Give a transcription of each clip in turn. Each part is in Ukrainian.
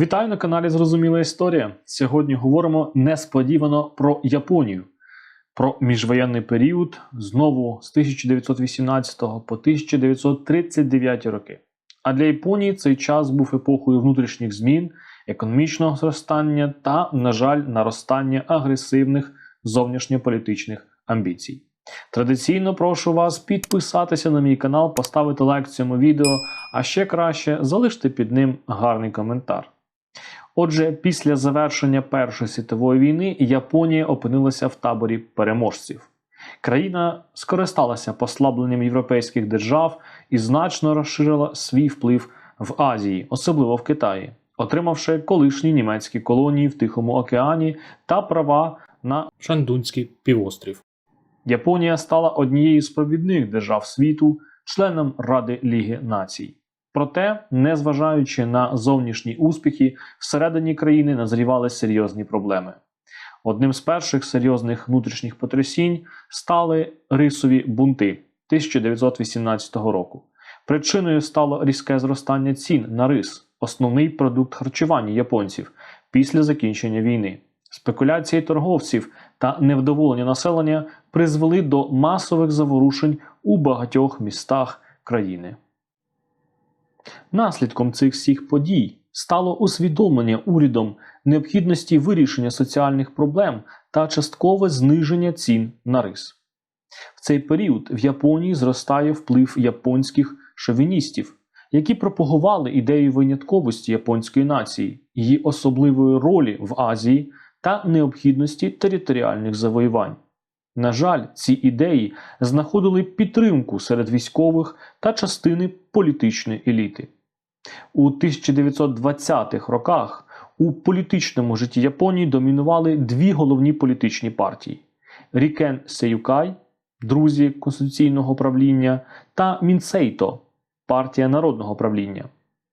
Вітаю на каналі Зрозуміла Історія. Сьогодні говоримо несподівано про Японію, про міжвоєнний період знову з 1918 по 1939 роки. А для Японії цей час був епохою внутрішніх змін, економічного зростання та, на жаль, наростання агресивних зовнішньополітичних амбіцій. Традиційно прошу вас підписатися на мій канал, поставити лайк цьому відео, а ще краще залиште під ним гарний коментар. Отже, після завершення Першої світової війни Японія опинилася в таборі переможців. Країна скористалася послабленням європейських держав і значно розширила свій вплив в Азії, особливо в Китаї, отримавши колишні німецькі колонії в Тихому океані та права на Шандунський півострів. Японія стала однією з провідних держав світу, членом Ради Ліги Націй. Проте, незважаючи на зовнішні успіхи, всередині країни назрівали серйозні проблеми. Одним з перших серйозних внутрішніх потрясінь стали рисові бунти 1918 року. Причиною стало різке зростання цін на рис, основний продукт харчування японців після закінчення війни. Спекуляції торговців та невдоволення населення призвели до масових заворушень у багатьох містах країни. Наслідком цих всіх подій стало усвідомлення урядом необхідності вирішення соціальних проблем та часткове зниження цін на рис. В цей період в Японії зростає вплив японських шовіністів, які пропагували ідею винятковості японської нації, її особливої ролі в Азії та необхідності територіальних завоювань. На жаль, ці ідеї знаходили підтримку серед військових та частини політичної еліти. У 1920-х роках у політичному житті Японії домінували дві головні політичні партії: Рікен Сейюкай, друзі конституційного правління, та Мінсейто, партія народного правління.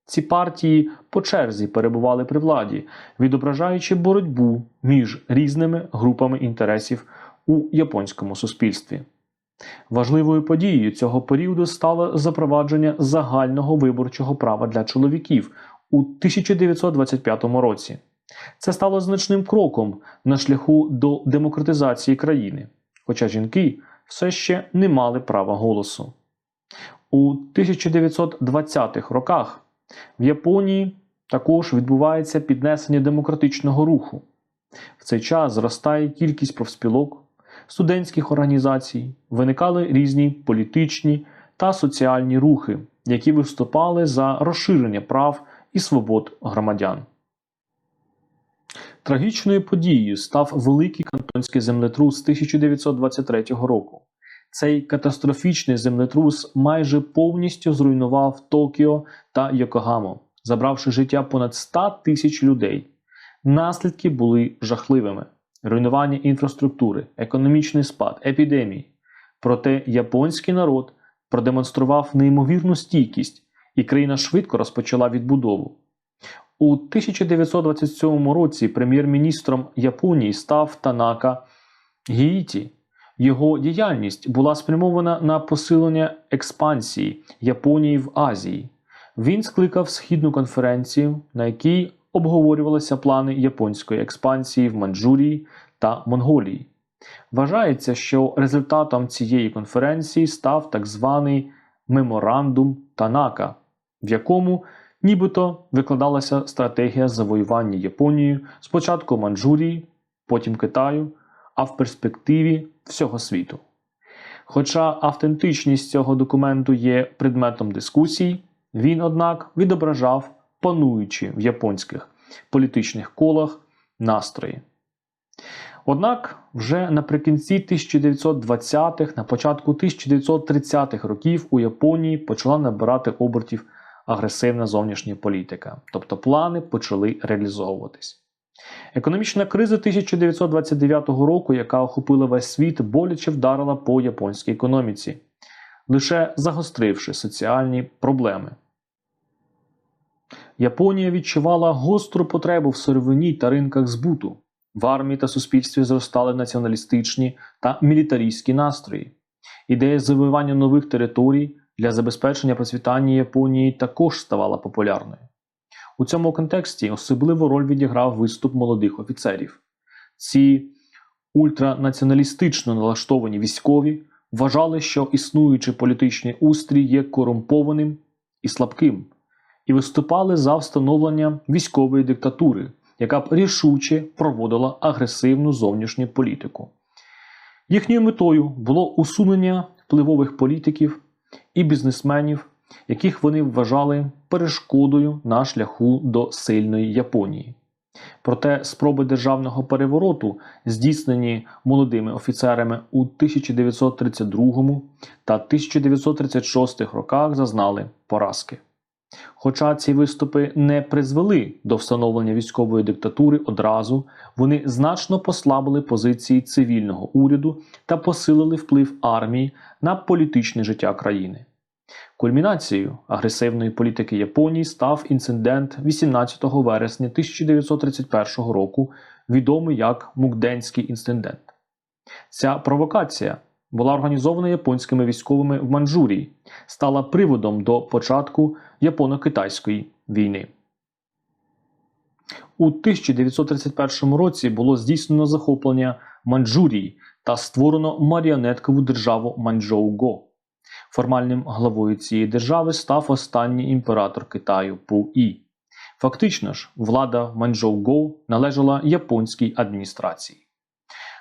Ці партії по черзі перебували при владі, відображаючи боротьбу між різними групами інтересів у японському суспільстві. Важливою подією цього періоду стало запровадження загального виборчого права для чоловіків у 1925 році. Це стало значним кроком на шляху до демократизації країни, хоча жінки все ще не мали права голосу. У 1920-х роках в Японії також відбувається піднесення демократичного руху. В цей час зростає кількість профспілок, студентських організацій, виникали різні політичні та соціальні рухи, які виступали за розширення прав і свобод громадян. Трагічною подією став великий кантонський землетрус 1923 року. Цей катастрофічний землетрус майже повністю зруйнував Токіо та Йокогаму, забравши життя понад 100 тисяч людей. Наслідки були жахливими: руйнування інфраструктури, економічний спад, епідемії. Проте японський народ продемонстрував неймовірну стійкість, і країна швидко розпочала відбудову. У 1927 році прем'єр-міністром Японії став Танака Гіїті. Його діяльність була спрямована на посилення експансії Японії в Азії. Він скликав східну конференцію, на якій обговорювалися плани японської експансії в Манчжурії та Монголії. Вважається, що результатом цієї конференції став так званий меморандум Танака, в якому нібито викладалася стратегія завоювання Японією спочатку Манчжурії, потім Китаю, а в перспективі всього світу. Хоча автентичність цього документу є предметом дискусій, він, однак, відображав пануючі в японських політичних колах настрої. Однак вже наприкінці 1920-х, на початку 1930-х років у Японії почала набирати обертів агресивна зовнішня політика, тобто плани почали реалізовуватись. Економічна криза 1929 року, яка охопила весь світ, боляче вдарила по японській економіці, лише загостривши соціальні проблеми. Японія відчувала гостру потребу в сировині та ринках збуту. В армії та суспільстві зростали націоналістичні та мілітаристські настрої. Ідея завоювання нових територій для забезпечення процвітання Японії також ставала популярною. У цьому контексті особливу роль відіграв виступ молодих офіцерів. Ці ультранаціоналістично налаштовані військові вважали, що існуючий політичний устрій є корумпованим і слабким, і виступали за встановлення військової диктатури, яка б рішуче проводила агресивну зовнішню політику. Їхньою метою було усунення впливових політиків і бізнесменів, яких вони вважали перешкодою на шляху до сильної Японії. Проте спроби державного перевороту, здійснені молодими офіцерами у 1932 та 1936 роках, зазнали поразки. Хоча ці виступи не призвели до встановлення військової диктатури одразу, вони значно послабили позиції цивільного уряду та посилили вплив армії на політичне життя країни. Кульмінацією агресивної політики Японії став інцидент 18 вересня 1931 року, відомий як Мукденський інцидент. Ця провокація була організована японськими військовими в Манчжурії, стала приводом до початку Японо-Китайської війни. У 1931 році було здійснено захоплення Манчжурії та створено маріонеткову державу Манчжоу-Го. Формальним главою цієї держави став останній імператор Китаю Пу І. Фактично ж, влада Манчжоу-Го належала японській адміністрації.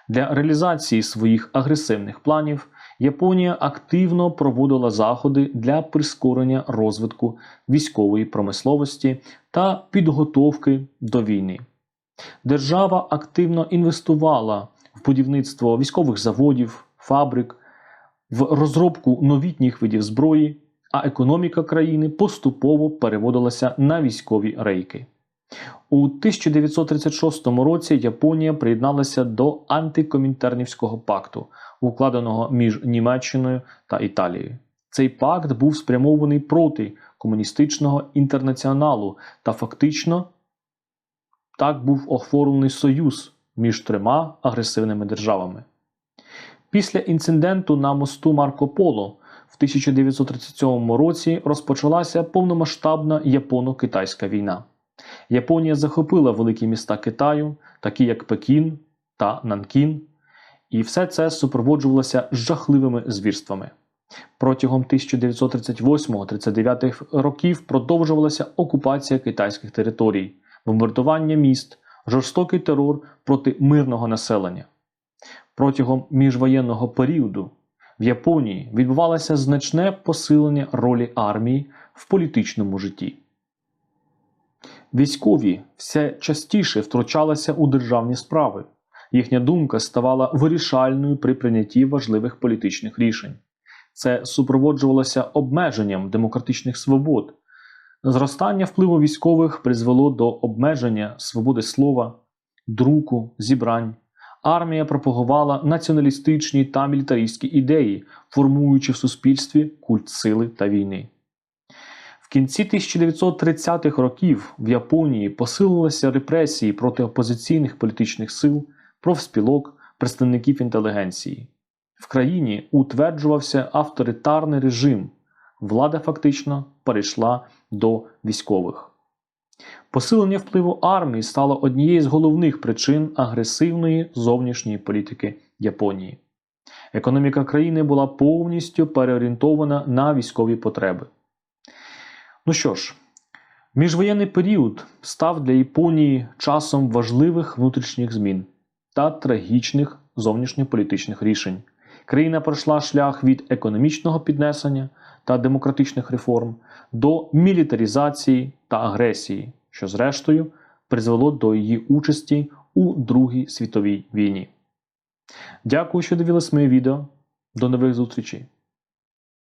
Для реалізації своїх агресивних планів Японія активно проводила заходи для прискорення розвитку військової промисловості та підготовки до війни. Держава активно інвестувала в будівництво військових заводів, фабрик, в розробку новітніх видів зброї, а економіка країни поступово переводилася на військові рейки. У 1936 році Японія приєдналася до антикомінтернівського пакту, укладеного між Німеччиною та Італією. Цей пакт був спрямований проти комуністичного інтернаціоналу та фактично так був оформлений союз між трьома агресивними державами. Після інциденту на мосту Марко Поло в 1937 році розпочалася повномасштабна Японо-Китайська війна. Японія захопила великі міста Китаю, такі як Пекін та Нанкін, і все це супроводжувалося жахливими звірствами. Протягом 1938-39 років продовжувалася окупація китайських територій, бомбардування міст, жорстокий терор проти мирного населення. Протягом міжвоєнного періоду в Японії відбувалося значне посилення ролі армії в політичному житті. Військові все частіше втручалися у державні справи. Їхня думка ставала вирішальною при прийнятті важливих політичних рішень. Це супроводжувалося обмеженням демократичних свобод. Зростання впливу військових призвело до обмеження свободи слова, друку, зібрань. Армія пропагувала націоналістичні та мілітаристські ідеї, формуючи в суспільстві культ сили та війни. Кінці 1930-х років в Японії посилилися репресії проти опозиційних політичних сил, профспілок, представників інтелігенції. В країні утверджувався авторитарний режим, влада фактично перейшла до військових. Посилення впливу армії стало однією з головних причин агресивної зовнішньої політики Японії. Економіка країни була повністю переорієнтована на військові потреби. Ну що ж, міжвоєнний період став для Японії часом важливих внутрішніх змін та трагічних зовнішньополітичних рішень. Країна пройшла шлях від економічного піднесення та демократичних реформ до мілітаризації та агресії, що зрештою призвело до її участі у Другій світовій війні. Дякую, що дивились моє відео. До нових зустрічей!